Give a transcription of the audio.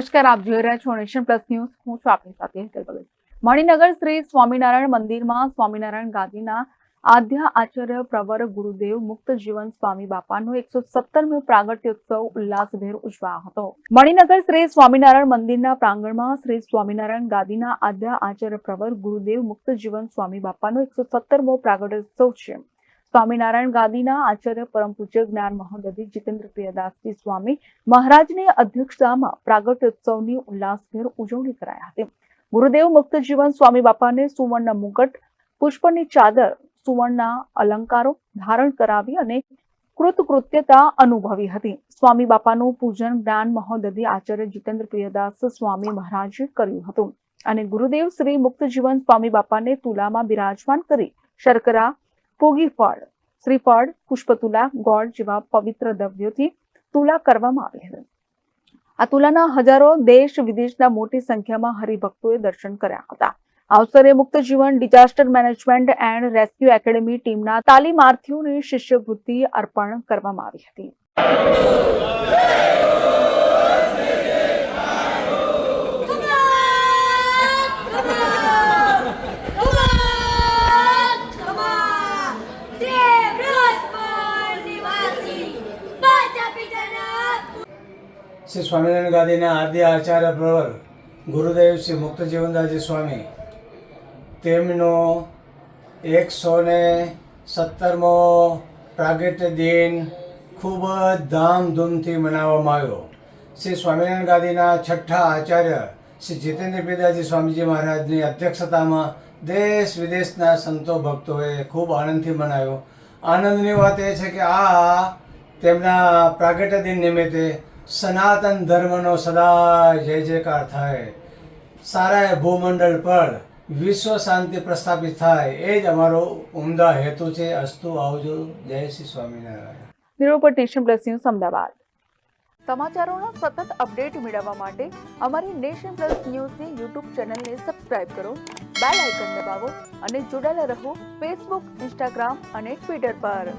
નમસ્કાર, આપ જોઈ રહ્યા છો નેશન પ્લસ ન્યૂઝ. હું છું આપની સાથે હેતલ ભગત. મણિનગર શ્રી સ્વામિનારાયણ મંદિરમાં સ્વામિનારાયણ ગાદીના આદ્ય આચાર્ય પ્રવર ગુરુદેવ મુક્ત જીવન સ્વામી બાપાનો એકસો સત્તરમો પ્રાગટ્યોત્સવ ઉલ્લાસભેર ઉજવાયો હતો. મણિનગર શ્રી સ્વામિનારાયણ મંદિરના પ્રાંગણમાં શ્રી સ્વામિનારાયણ ગાદીના આદ્ય આચાર્ય પ્રવર ગુરુદેવ મુક્ત જીવન સ્વામી બાપાનો એકસો સત્તરમો પ્રાગટ્યોત્સવ છે. સ્વામિનારાયણ ગાદીના આચાર્ય પરમ પૂજ્ય જ્ઞાન મહોદધિ જીતેન્દ્ર પ્રિયદાસજી સ્વામી મહારાજની અધ્યક્ષતામાં પ્રાગટ્યોત્સવની ઉલ્લાસભેર ઉજવણી કરાઈ હતી. ગુરુદેવ મુક્ત જીવન સ્વામી બાપાને સુવર્ણ મુગટ પુષ્પની ચાદર સુવર્ણના અલંકારો ધારણ કરાવી અને કૃતકૃત્યતા અનુભવી હતી. સ્વામી બાપાનું પૂજન જ્ઞાન મહોદધિ આચાર્ય જીતેન્દ્ર પ્રિયદાસ સ્વામી મહારાજે કર્યું હતું. અને ગુરુદેવ શ્રી મુક્ત જીવન સ્વામી બાપાને તુલામાં બિરાજમાન કરી શર્કરા પોગી ફળ. શ્રીફળ પુષ્પતુલા, ગોળ જેવા પવિત્ર દ્રવ્યોથી તુલા કરવામાં આવી હતી. આ તુલાના હજારો દેશ વિદેશના મોટી સંખ્યામાં હરિભક્તોએ દર્શન કર્યા હતા. અવસરે Mukt Jivan disaster management and rescue academy ટીમના તાલીમાર્થીઓને શિષ્યવૃત્તિ અર્પણ કરવામાં આવી હતી. શ્રી સ્વામિનારાયણ ગાંધીના આદ્ય આચાર્ય પ્રવર ગુરુદેવ શ્રી મુક્ત જીવનદાસજી સ્વામી. તેમનો એકસો ને સત્તરમો પ્રાગટ્ય દિન ખૂબ જ ધામધૂમથી મનાવવામાં આવ્યો. શ્રી સ્વામિનારાયણ ગાંધીના છઠ્ઠા આચાર્ય શ્રી જીતેન્દ્ર પિતાજી સ્વામીજી મહારાજની અધ્યક્ષતામાં દેશ વિદેશના સંતો ભક્તોએ ખૂબ આનંદથી મનાવ્યો. આનંદની વાત એ છે કે આ તેમના પ્રાગટ્ય દિન નિમિત્તે સનાતન ધર્મનો સદા જય જયકાર થાય. સારા ભૂમંડળ પર વિશ્વ શાંતિ પ્રસ્થાપિત થાય. એ જ અમારો ઉમદા હેતુ છે. અસ્તુ આવજો. જય Shri Swaminarayan. Bureau Nation Plus News Ahmedabad. સમાચારોના સતત અપડેટ મેળવવા માટે અમારી નેશન પ્લસ ન્યૂઝની યુટ્યુબ ચેનલને સબસ્ક્રાઇબ કરો, બેલ આઇકન દબાવો અને જોડાયેલા રહો ફેસબુક, ઇન્સ્ટાગ્રામ અને ટ્વિટર પર.